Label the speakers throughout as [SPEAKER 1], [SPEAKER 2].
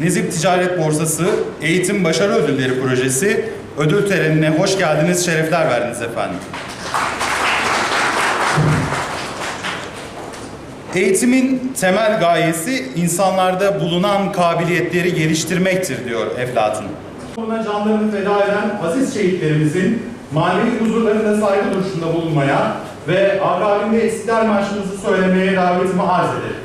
[SPEAKER 1] Nizip Ticaret Borsası Eğitim Başarı Ödülleri Projesi ödül törenine hoş geldiniz, şerefler verdiniz efendim. Eğitimin temel gayesi insanlarda bulunan kabiliyetleri geliştirmektir diyor Eflatun. Buna canlarını feda eden aziz şehitlerimizin manevi huzurlarında saygı duruşunda bulunmaya ve akabinde İstiklal Marşımızı söylemeye davetimi arz ederim.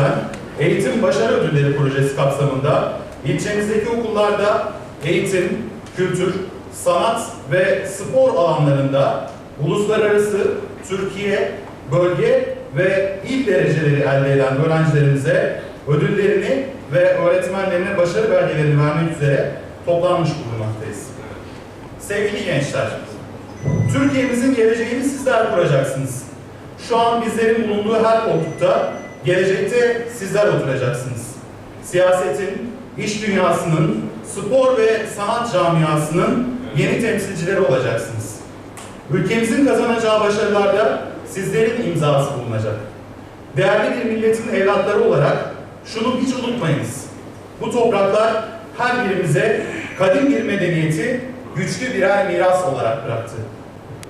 [SPEAKER 1] Yürütülen Eğitim Başarı Ödülleri Projesi kapsamında ilçemizdeki okullarda eğitim, kültür, sanat ve spor alanlarında uluslararası, Türkiye, bölge ve il dereceleri elde eden öğrencilerimize ödüllerini ve öğretmenlerine başarı belgelerini vermek üzere toplanmış bulunmaktayız. Sevgili gençler, Türkiye'mizin geleceğini sizler kuracaksınız. Şu an bizlerin bulunduğu her koltukta, gelecekte sizler oturacaksınız. Siyasetin, iş dünyasının, spor ve sanat camiasının yeni temsilcileri olacaksınız. Ülkemizin kazanacağı başarılarda sizlerin imzası bulunacak. Değerli bir milletin evlatları olarak şunu hiç unutmayınız. Bu topraklar her birimize kadim bir medeniyeti güçlü birer miras olarak bıraktı.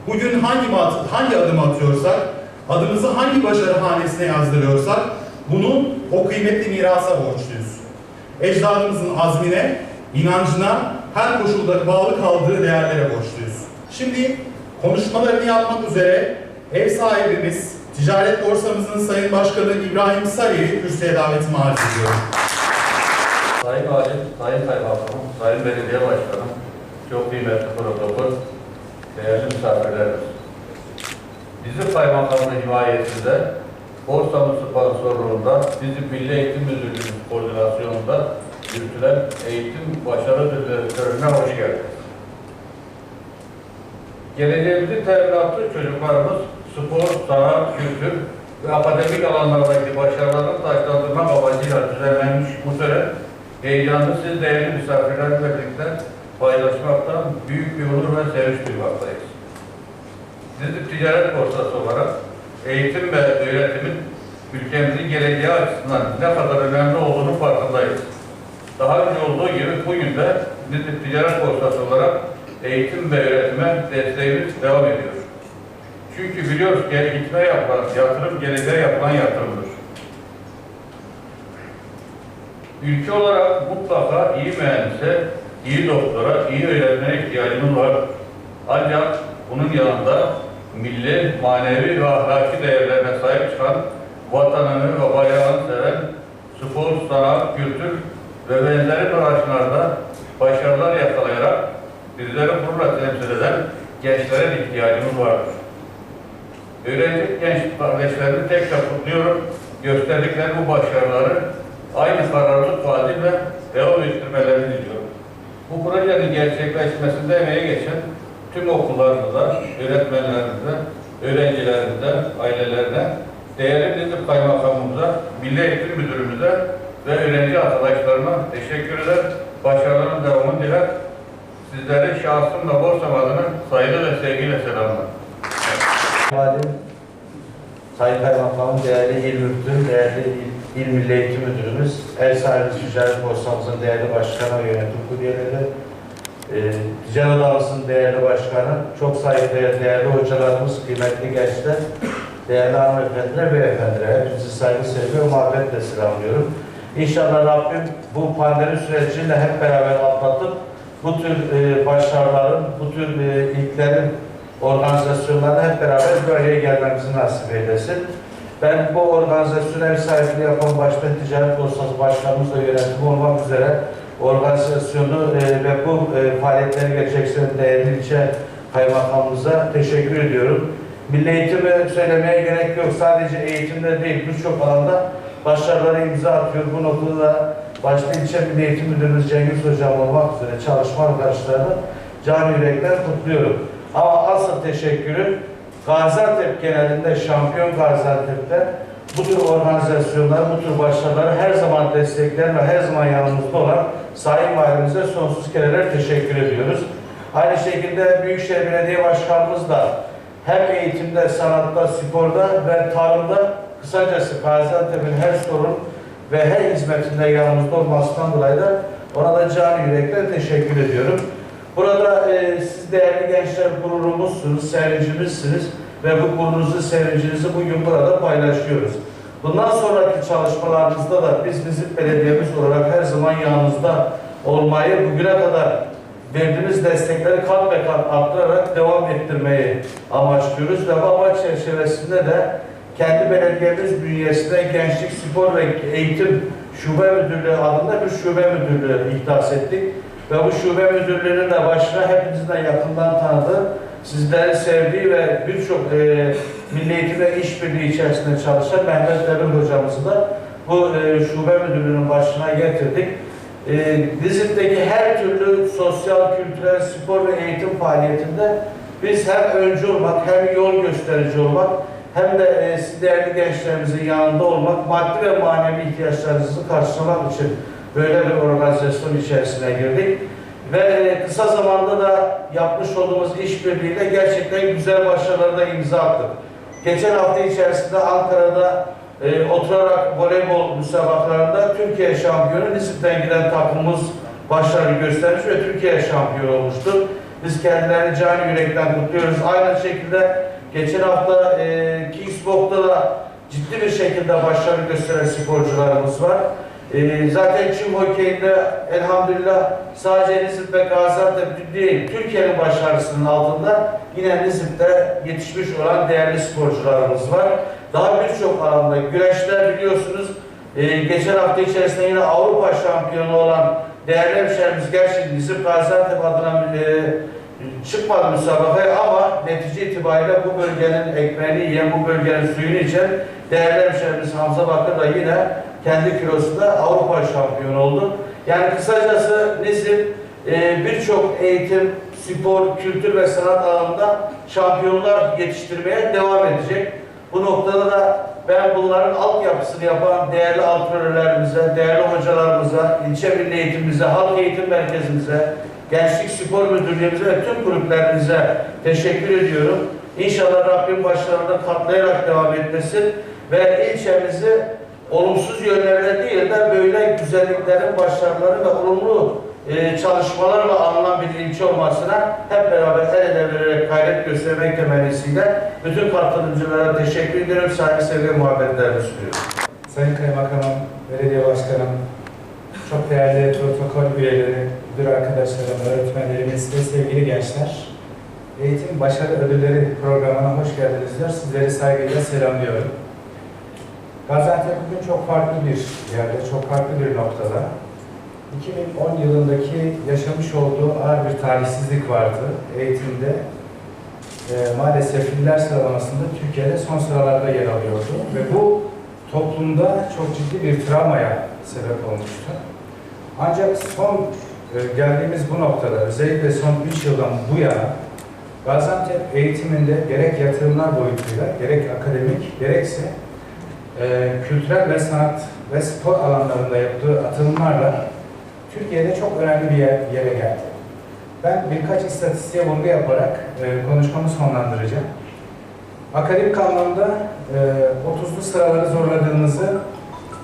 [SPEAKER 1] Bugün hangi, hangi adım atıyorsak, adımızı hangi başarı hanesine yazdırıyorsak bunu o kıymetli mirasa borçluyuz. Ecdadımızın azmine, inancına, her koşulda bağlı kaldığı değerlere borçluyuz. Şimdi konuşmalarını yapmak üzere ev sahibimiz, Ticaret Borsamızın Sayın Başkanı İbrahim Sarı'yı kürsüye davetimi arz ediyorum.
[SPEAKER 2] Sayın Valim, Sayın Kaymakamım, Sayın Belediye Başkanım, çok kıymetli protokol, değerli misafirlerimiz. Bizim kaymakamlığı himayesinde, Borsamız sponsorluğunda, bizim Milli Eğitim Müdürlüğümüz koordinasyonunda yürütülen eğitim başarı törenine hoş geldiniz. Geleceğimizin teminatı çocuklarımız spor, sanat, kültür ve akademik alanlardaki başarılarını taşlandırmak amacıyla düzenlenmiş bu tören heyecanlı siz değerli misafirlerle birlikte paylaşmaktan büyük bir onur ve sevinç duymaktayız. Siz ticaret borsası olarak eğitim ve öğretimin ülkemizin geleceği açısından ne kadar önemli olduğunu farkındayız. Daha önce olduğu gibi bugün de Nizip Ticaret Borsası olarak eğitim ve öğretime desteğimiz devam ediyor. Çünkü biliyoruz ki eğitime yapılan yatırım geleceğe yapılan yatırımdır. Ülke olarak mutlaka iyi mühendise, iyi doktora, iyi öğretmene ihtiyacımız var. Ancak bunun yanında milli, manevi ve ahlaki değerlerine sahip çıkan, vatanını ve bayrağını seven, spor, sanat, kültür ve benzeri branşlarda başarılar yakalayarak bizleri gururla temsil eden gençlere ihtiyacımız vardır. Öğrenci genç kardeşlerimi tekrar kutluyorum. Gösterdikleri bu başarıları aynı kararlılık vaadiyle devam ettirmelerini diliyorum. Bu projenin gerçekleşmesinde emeği geçen tüm okullarımıza, öğretmenlerimize, öğrencilerimize, ailelerine, değerli bizim kaymakamımıza, Milli Eğitim Müdürümüze ve öğrenci arkadaşlarıma teşekkür eder. Başarıların devamını diler. Sizleri şahsımla borsam adına saygı ve sevgiyle selamlar.
[SPEAKER 3] Valim, Sayın Kaymakamım, değerli İl Müftüm, değerli İl, İl Milli Eğitim Müdürümüz, El Sahibi Ticaret Borsamızın değerli başkanı ve yönetim kurulu üyeleri, e, Ticaret Odamızın değerli başkanı, çok saygıdeğer değerli hocalarımız, kıymetli gençler, değerli hanımefendiler, beyefendiler, hepinizi saygı, sevgi ve muhabbetle selamlıyorum. İnşallah Rabbim bu pandemi sürecini hep beraber atlatıp bu tür e, başarıların, bu tür e, ilklerin organizasyonlarına hep beraber araya gelmemizi nasip eylesin. Ben bu organizasyona ev sahipliği yapan başta Ticaret Borsası Başkanımızla yönetim olmak üzere organizasyonu e, ve bu e, faaliyetleri gerçekleştiren değerli ilçe kaymakamımıza teşekkür ediyorum. Milli eğitimi söylemeye gerek yok. Sadece eğitimde değil, birçok alanda başarılara imza atıyor. Bu noktada da başta ilçe Milli Eğitim Müdürümüz Cengiz Hocam olmak üzere çalışma arkadaşlarını can yürekten kutluyorum. Ama asıl teşekkürü Gaziantep genelinde şampiyon Gaziantep'te bu tür organizasyonları, bu tür başarıları her zaman destekleyen ve her zaman yanımızda olan Sayın Valimize sonsuz kereler teşekkür ediyoruz. Aynı şekilde Büyükşehir Belediye Başkanımız da hem eğitimde, sanatta, sporda ve tarımda kısacası Gaziantep'in her sorun ve her hizmetinde yanımızda olmasından dolayı da ona da can yürekten teşekkür ediyorum. Burada e, siz değerli gençler gururumuzsunuz, sevincimizsiniz ve bu gururunuzu, sevincinizi bugün burada paylaşıyoruz. Bundan sonraki çalışmalarımızda da biz Nizip Belediyemiz olarak her zaman yanınızda olmayı bugüne kadar verdiğimiz destekleri kat ve kat arttırarak devam ettirmeyi amaçlıyoruz ve bu amaç çerçevesinde de kendi belediyemiz bünyesinde Gençlik, Spor ve Eğitim Şube Müdürlüğü adında bir şube müdürlüğü ihdas ettik. Ve bu şube müdürlüğünün de başına hepinizin de yakından tanıdığı, sizleri sevdiği ve birçok e, milli eğitim ve işbirliği içerisinde çalışan Mehmet Demir hocamızı da bu e, şube müdürlüğünün başına getirdik. E, Dizip'teki her türlü sosyal, kültürel, spor ve eğitim faaliyetinde biz hem öncü olmak, hem yol gösterici olmak, hem de e, değerli gençlerimizin yanında olmak, maddi ve manevi ihtiyaçlarınızı karşılamak için böyle bir organizasyon içerisine girdik. Ve e, kısa zamanda da yapmış olduğumuz işbirliğiyle gerçekten güzel başarılara da imza attık. Geçen hafta içerisinde Ankara'da e, oturarak voleybol müsabakalarında Türkiye şampiyonu Nisip'ten giden takımımız başarı göstermiş ve Türkiye şampiyonu olmuştur. Biz kendilerini can yürekten kutluyoruz. Aynı şekilde geçen hafta e, Kingsbox'ta da ciddi bir şekilde başarı gösteren sporcularımız var. E, zaten Çin hokeyinde elhamdülillah sadece Nizip ve Gaziantep değil, Türkiye'nin başarısının altında yine Nizip'te yetişmiş olan değerli sporcularımız var. Daha birçok alanda güreşler biliyorsunuz e, geçen hafta içerisinde yine Avrupa şampiyonu olan değerli hemşehrimiz gerçi Nizip Gaziantep adına e, çıkmadı müsabakaya ama netice itibariyle bu bölgenin ekmeğini yiyen, bu bölgenin suyunu içen değerli hemşehrimiz Hamza Bakır da yine kendi kilosunda Avrupa şampiyonu oldu. Yani kısacası Nizip e, birçok eğitim, spor, kültür ve sanat alanında şampiyonlar yetiştirmeye devam edecek. Bu noktada da ben bunların altyapısını yapan değerli antrenörlerimize, değerli hocalarımıza, ilçe milli eğitimimize, halk eğitim merkezimize, Gençlik Spor Müdürlüğümüze ve tüm kulüplerimize teşekkür ediyorum. İnşallah Rabbim başlarında katlayarak devam etmesin ve ilçemizi olumsuz yönlerine değil de böyle güzelliklerin, başarıları ve olumlu e, çalışmalarla anılan bir ilçe olmasına hep beraber el ele vererek gayret göstermek temennisiyle bütün katılımcılara teşekkür ediyorum. Saygı sevgi muhabbetlerimi sunuyorum.
[SPEAKER 4] Sayın Kaymakamım, Belediye Başkanım, çok değerli protokol üyeleri, müdür arkadaşlarım, öğretmenlerimiz ve sevgili gençler. Eğitim Başarı Ödülleri programına hoş geldiniz. Sizleri saygıyla selamlıyorum. Gaziantep bugün çok farklı bir yerde, çok farklı bir noktada. 2010 yılındaki yaşamış olduğu ağır bir talihsizlik vardı eğitimde. Ee, maalesef iller sıralamasında Türkiye'de son sıralarda yer alıyordu ve bu toplumda çok ciddi bir travmaya sebep olmuştu. Ancak son e, geldiğimiz bu noktada özellikle son 3 yıldan bu yana Gaziantep eğitiminde gerek yatırımlar boyutuyla gerek akademik gerekse e, kültürel ve sanat ve spor alanlarında yaptığı atılımlarla Türkiye'de çok önemli bir yer- yere geldi. Ben birkaç istatistiğe vurgu yaparak e, konuşmamı sonlandıracağım. Akademik anlamda e, 30'lu sıraları zorladığımızı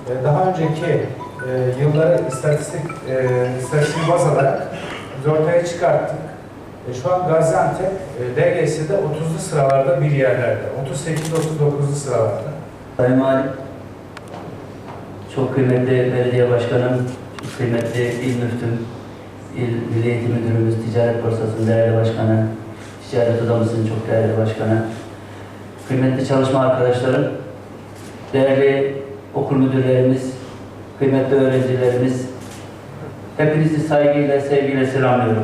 [SPEAKER 4] e, daha önceki e, yılları istatistik e, istatistik baz alarak ortaya çıkarttık. E, şu an Gaziantep e, DGS'de 30'lu sıralarda bir yerlerde, 38-39'lu sıralarda.
[SPEAKER 5] Sayın Valim, çok kıymetli belediye başkanım, kıymetli il müftüm, il Milli Eğitim Müdürümüz, Ticaret Borsası'nın değerli başkanı, Ticaret Odamızın çok değerli başkanı, kıymetli çalışma arkadaşlarım, değerli okul müdürlerimiz, kıymetli öğrencilerimiz, hepinizi saygıyla, sevgiyle selamlıyorum.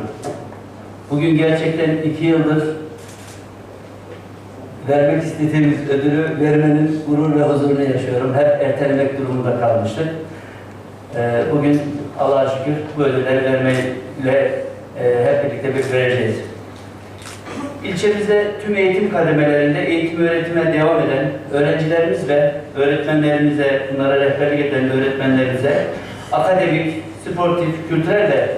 [SPEAKER 5] Bugün gerçekten iki yıldır vermek istediğimiz ödülü vermenin gurur ve huzurunu yaşıyorum. Hep ertelemek durumunda kalmıştık. Ee, Bugün Allah'a şükür bu ödülleri vermeyle e, hep birlikte bir vereceğiz. İlçemizde tüm eğitim kademelerinde eğitim öğretime devam eden öğrencilerimiz ve öğretmenlerimize, bunlara rehberlik eden öğretmenlerimize akademik, sportif, kültürel ve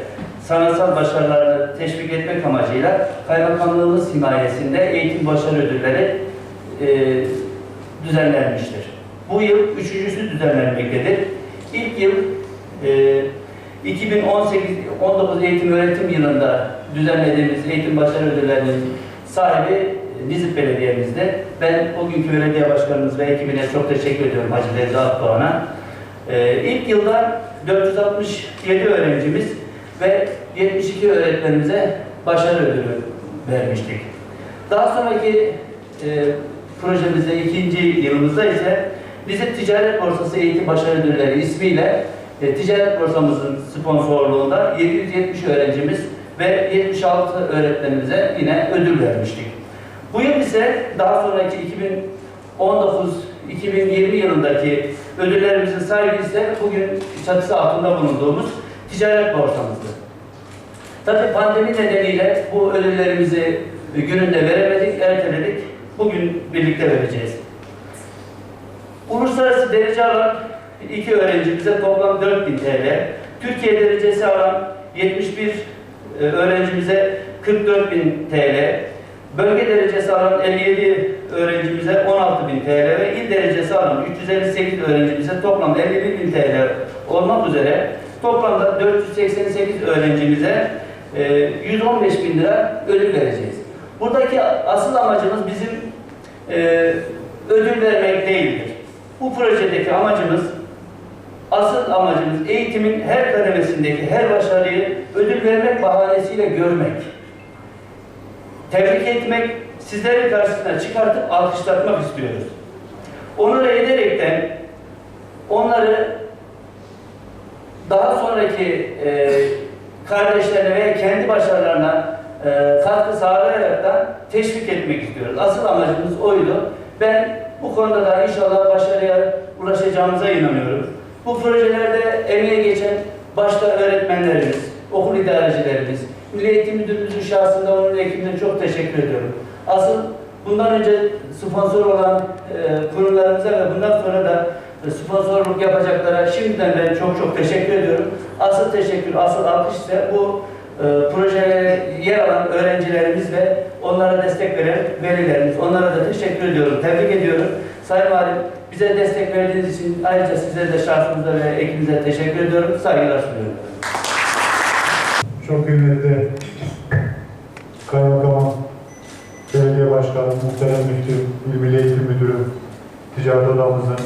[SPEAKER 5] sanatsal başarılarını teşvik etmek amacıyla Kaymakamlığımız himayesinde eğitim başarı ödülleri e, düzenlenmiştir. Bu yıl üçüncüsü düzenlenmektedir. İlk yıl e, 2018-19 eğitim öğretim yılında düzenlediğimiz eğitim başarı ödüllerinin sahibi Nizip Belediye'mizde. Ben bugünkü belediye başkanımız ve ekibine çok teşekkür ediyorum Hacı Devlet Akdoğan'a. Ee, ilk yılda 467 öğrencimiz ve 72 öğretmenimize başarı ödülü vermiştik. Daha sonraki e, projemizde ikinci yılımızda ise Nizip Ticaret Borsası Eğitim Başarı Ödülleri ismiyle e, ticaret borsamızın sponsorluğunda 770 öğrencimiz ve 76 öğretmenimize yine ödül vermiştik. Bu yıl ise daha sonraki 2019-2020 yılındaki ödüllerimizin sahibi ise bugün çatısı altında bulunduğumuz ticaret borsamızdı. Tabii pandemi nedeniyle bu ödüllerimizi gününde veremedik, erteledik. Bugün birlikte vereceğiz. Uluslararası derece alan iki öğrencimize toplam 4000 TL, Türkiye derecesi alan 71 e, öğrencimize 44.000 TL, bölge derecesi alan 57 öğrencimize 16.000 TL ve il derecesi alan 358 öğrencimize toplam 51.000 TL olmak üzere toplamda 488 öğrencimize e, 115.000 lira ödül vereceğiz. Buradaki asıl amacımız bizim e, ödül vermek değildir. Bu projedeki amacımız Asıl amacımız eğitimin her kademesindeki her başarıyı ödül vermek bahanesiyle görmek. Tebrik etmek, sizlerin karşısına çıkartıp alkışlatmak istiyoruz. Onur ederekten onları daha sonraki e, kardeşlerine veya kendi başarılarına e, katkı sağlayarak da teşvik etmek istiyoruz. Asıl amacımız oydu. Ben bu konuda da inşallah başarıya ulaşacağımıza inanıyorum. Bu projelerde emeğe geçen başta öğretmenlerimiz, okul idarecilerimiz, Milli Eğitim Müdürümüzün şahsında onun ekibine çok teşekkür ediyorum. Asıl bundan önce sponsor olan e, kurumlarımıza ve bundan sonra da sponsorluk yapacaklara şimdiden ben çok çok teşekkür ediyorum. Asıl teşekkür, asıl alkış ise bu e, projelere yer alan öğrencilerimiz ve onlara destek veren velilerimiz. Onlara da teşekkür ediyorum, tebrik ediyorum. Sayın Valim, bize destek verdiğiniz için ayrıca sizlere de şahsınıza ve ekibinize teşekkür ediyorum. Saygılar sunuyorum.
[SPEAKER 6] Çok kıymetli Kaymakamım, Belediye Başkanı, Muhterem Müftüm, İl Milli Eğitim Müdürü, Ticaret Odamızın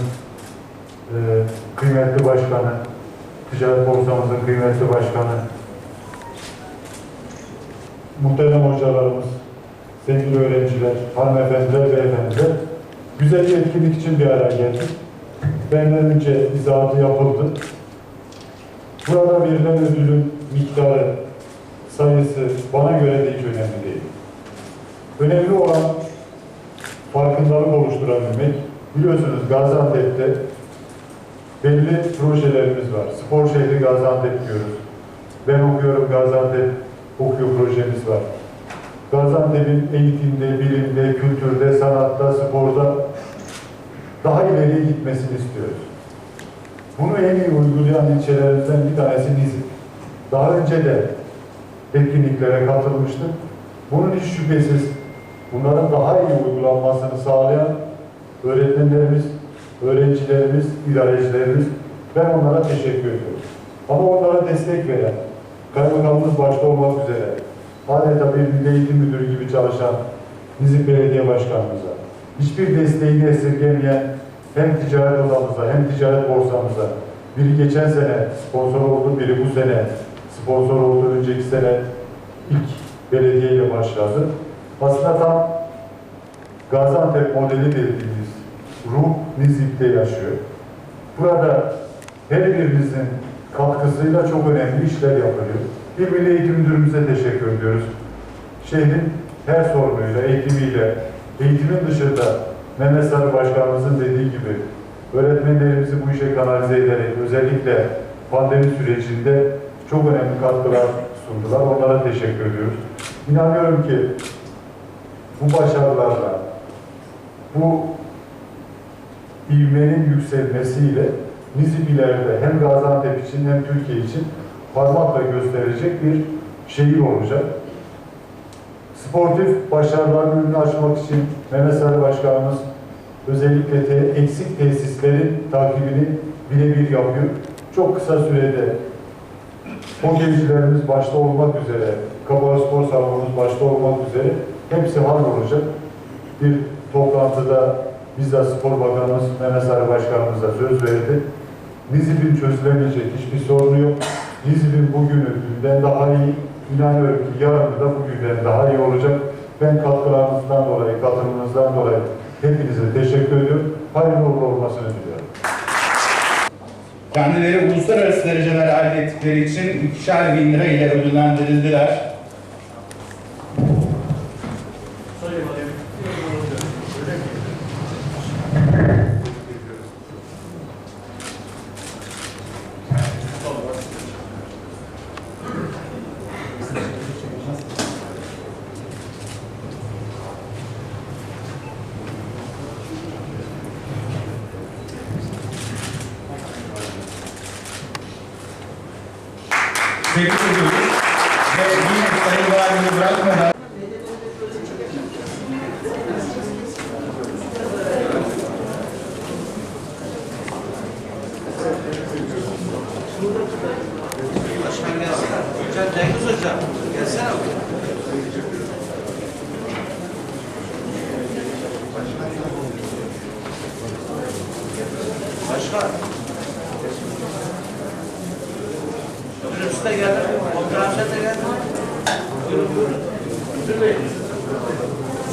[SPEAKER 6] e, kıymetli başkanı, Ticaret Borsamızın kıymetli başkanı, muhterem hocalarımız, sevgili öğrenciler, hanımefendiler, beyefendiler, güzel bir etkinlik için bir araya geldik. Benden önce izahatı yapıldı. Burada verilen ödülün miktarı, sayısı bana göre de hiç önemli değil. Önemli olan farkındalık oluşturabilmek. Biliyorsunuz Gaziantep'te belli projelerimiz var. Spor şehri Gaziantep diyoruz. Ben okuyorum Gaziantep okuyor projemiz var. Gaziantep'in eğitimde, bilimde, kültürde, sanatta, sporda daha ileriye gitmesini istiyoruz. Bunu en iyi uygulayan ilçelerimizden bir tanesi Nizip. Daha önce de etkinliklere katılmıştık. Bunun hiç şüphesiz bunların daha iyi uygulanmasını sağlayan öğretmenlerimiz, öğrencilerimiz, idarecilerimiz ben onlara teşekkür ediyorum. Ama onlara destek veren, kaymakamımız başta olmak üzere adeta bir milli eğitim müdürü gibi çalışan Nizip Belediye Başkanımıza, hiçbir desteğini esirgemeyen hem ticaret odamıza hem ticaret borsamıza Biri geçen sene sponsor oldu, biri bu sene sponsor oldu. Önceki sene ilk belediyeyle başladı. Aslında tam Gaziantep modeli dediğimiz ruh Nizip'te yaşıyor. Burada her birimizin katkısıyla çok önemli işler yapılıyor. Bir Milli Eğitim Müdürümüze teşekkür ediyoruz. Şehrin her sorunuyla, eğitimiyle, eğitimin dışında Mehmet Sarı Başkanımızın dediği gibi öğretmenlerimizi bu işe kanalize ederek özellikle pandemi sürecinde çok önemli katkılar sundular. Onlara teşekkür ediyoruz. İnanıyorum ki bu başarılarla, bu ivmenin yükselmesiyle Nizip ileride hem Gaziantep için hem Türkiye için parmakla gösterecek bir şehir olacak. Sportif başarıların önünü açmak için Mehmet Sarı Başkanımız özellikle te, eksik tesislerin takibini birebir yapıyor. Çok kısa sürede hokeycilerimiz başta olmak üzere, Kabala Spor Salonumuz başta olmak üzere hepsi hallolacak. Bir toplantıda bizzat Spor Bakanımız Mehmet Sarı Başkanımız da söz verdi. Nizip'in çözülemeyecek hiçbir sorunu yok. Nizip'in bugünü dünden daha iyi. İnanıyorum ki yarın da bugünden daha iyi olacak. Ben katkılarınızdan dolayı, katılımınızdan dolayı hepinize teşekkür ediyorum. Hayırlı uğurlu olmasını diliyorum.
[SPEAKER 1] Kendileri uluslararası dereceler elde ettikleri için ikişer bin lira ile ödüllendirildiler. Tebrik ediyoruz. Ve yine Sayın Valimizi bırakmadan
[SPEAKER 3] Başkan gelsene. Hocam Cengiz Hocam. Gelsene. Başkan. Müdürümüz de geldi. Komutanımız da geldi. Buyurun buyurun. Müdür Bey.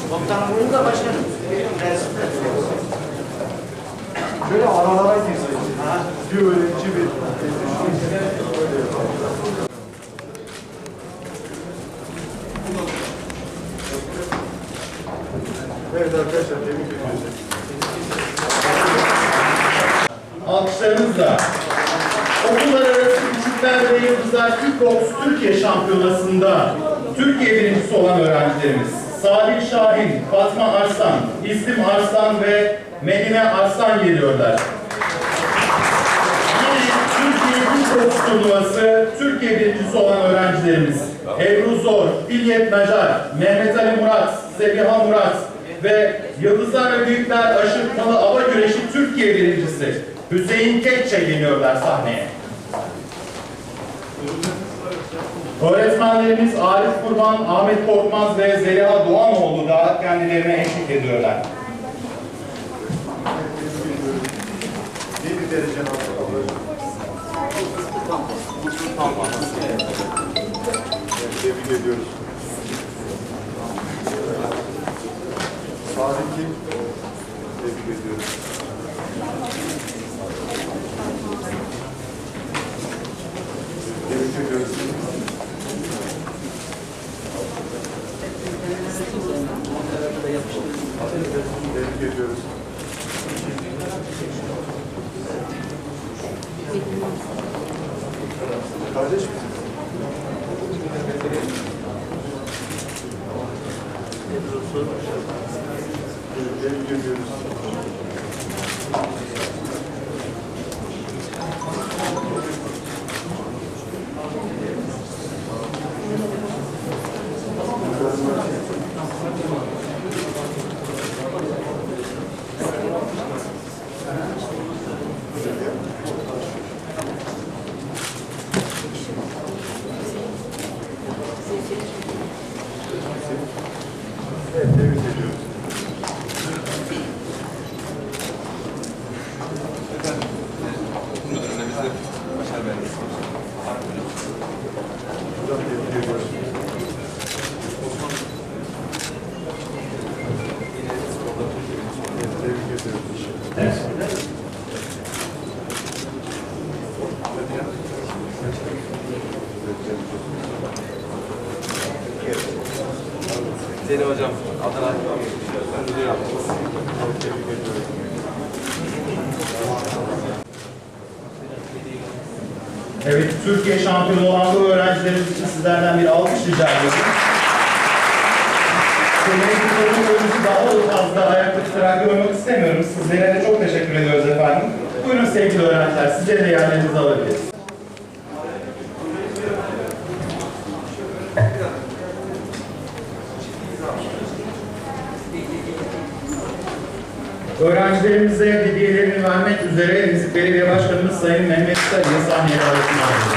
[SPEAKER 3] Komutanım buyurun da başkanım. Gelsin.
[SPEAKER 6] Şöyle aralara girsin. Bir öğrenci bir Evet arkadaşlar tebrik ediyoruz.
[SPEAKER 1] alkışlarınızla okullar arası küçükler ve yıldızlar kickbox Türkiye şampiyonasında Türkiye birincisi olan öğrencilerimiz Salih Şahin, Fatma Arslan, İslim Arslan ve Medine Arslan geliyorlar. Yine Türkiye kickbox turnuvası Türkiye birincisi olan öğrencilerimiz Ebru Zor, Filyet Nacar, Mehmet Ali Murat, Sebiha Murat ve Yıldızlar ve Büyükler Aşırtmalı Ava Güreşi Türkiye birincisi Hüseyin Keççe geliyorlar sahneye. Öğretmenlerimiz Arif Kurban, Ahmet Korkmaz ve Zeliha Doğanoğlu da kendilerine eşlik ediyorlar.
[SPEAKER 6] Bir derece. Tebrik ediyoruz. Salih kim? Tebrik ediyoruz. Tebrik ediyoruz. Tebrik ediyoruz. Kardeş misin? Tebrik ediyoruz. Evet.
[SPEAKER 7] Hocam,
[SPEAKER 1] Evet, Türkiye şampiyonu olan bu öğrencilerimiz için sizlerden bir alkış rica ediyorum. Seneye bu daha tutarak görmek istemiyorum. Sizlere de çok teşekkür ediyoruz efendim. Buyurun sevgili öğrenciler, sizleri de yerlerinize alabiliriz. Öğrencilerimize hediyelerini vermek üzere Müzik Belediye Başkanımız Sayın Mehmet Sarı'yı sahneye davet ediyoruz.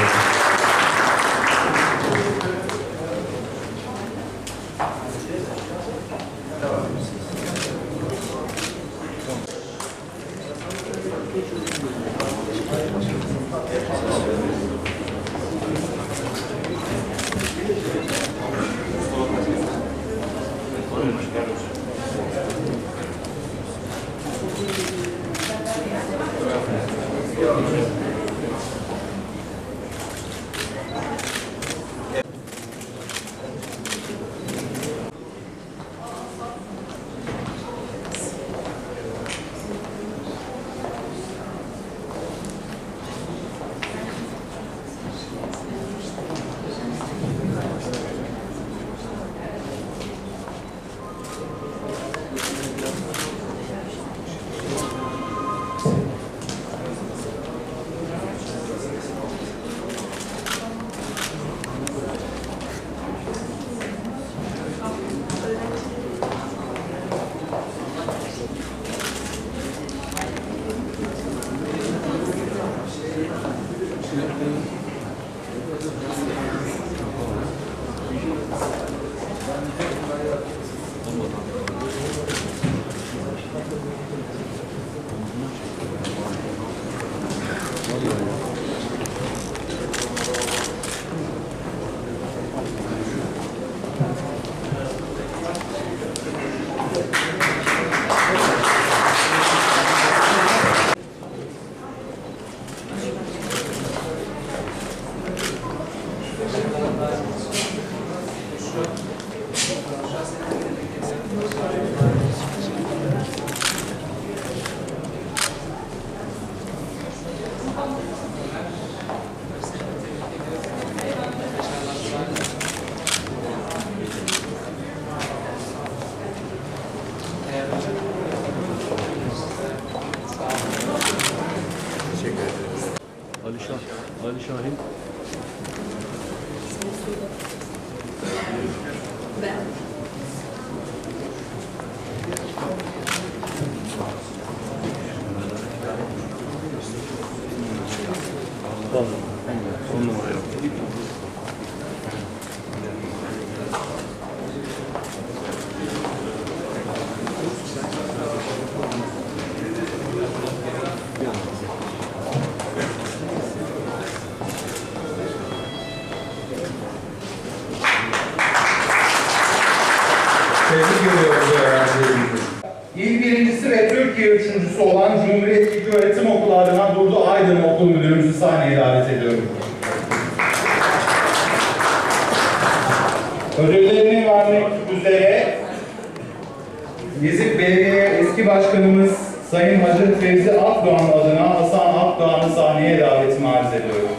[SPEAKER 1] İl birincisi ve Türkiye üçüncüsü olan Cumhuriyet İlköğretim Okulu adına Durdu Aydın Okul Müdürümüzü sahneye davet ediyorum. Ödüllerini vermek üzere Gezip Belediye eski başkanımız Sayın Hacı Fevzi Akdoğan adına Hasan Akdoğan'ı sahneye davetimi arz ediyorum.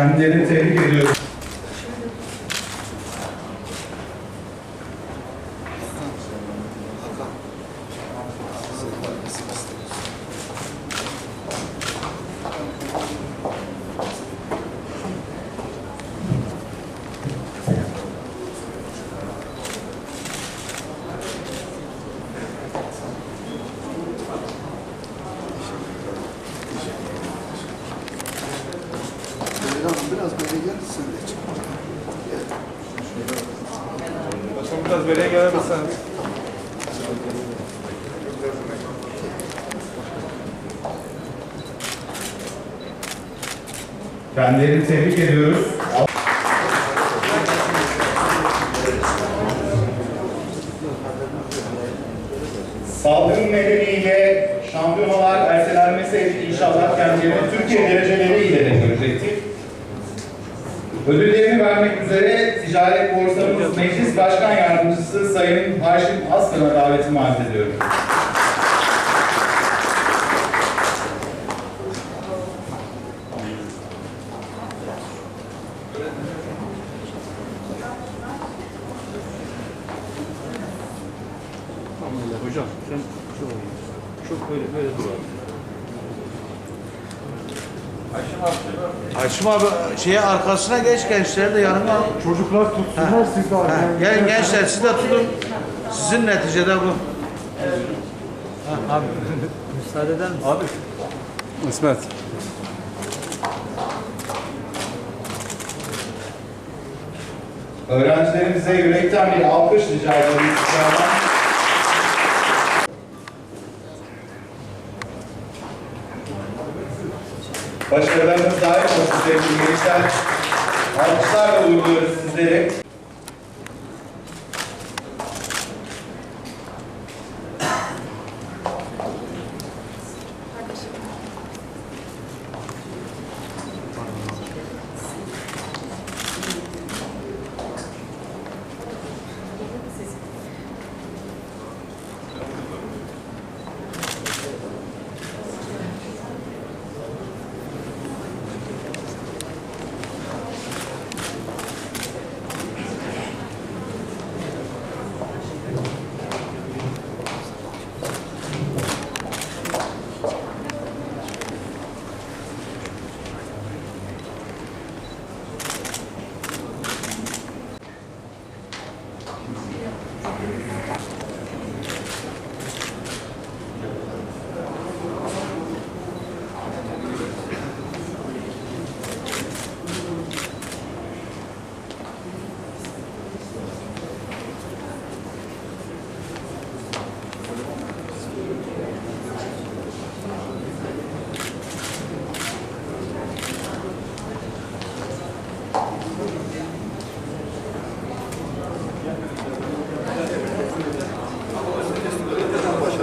[SPEAKER 1] Kendilerini tebrik ediyorum.
[SPEAKER 8] biraz böyle gel sen de çık.
[SPEAKER 9] Başkanım biraz beriye gelir misiniz?
[SPEAKER 1] Kendilerini tebrik ediyoruz. Saldırın nedeniyle şampiyonalar ertelenmeseydi inşallah kendilerini Türkiye dereceleri. Ödüllerini vermek üzere Ticaret Borsamız Meclis Başkan Yardımcısı Sayın Haşim Aslan'a davetimi arz ediyorum.
[SPEAKER 7] Hocam sen şu çok böyle böyle dur abi.
[SPEAKER 3] Abi şeye arkasına geç gençler de yanıma al.
[SPEAKER 6] Çocuklar tutsunlar siz de
[SPEAKER 3] Ha,
[SPEAKER 6] arkadan
[SPEAKER 3] gel
[SPEAKER 6] gidersiniz.
[SPEAKER 3] gençler siz de tutun. Sizin neticede bu.
[SPEAKER 7] Abi müsaade eder misin? Abi
[SPEAKER 9] İsmet.
[SPEAKER 1] Öğrencilerimize yürekten bir alkış rica ediyorum. Başarılarınız daim olsun sevgili gençler. Alkışlarla uğurluyoruz sizleri.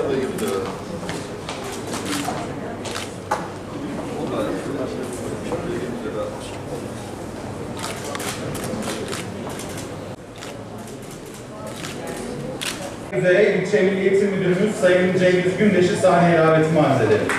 [SPEAKER 1] üzere İlçe Milli Eğitim Müdürümüz Sayın Cengiz Gündeş'i sahneye davetimi arz ederim.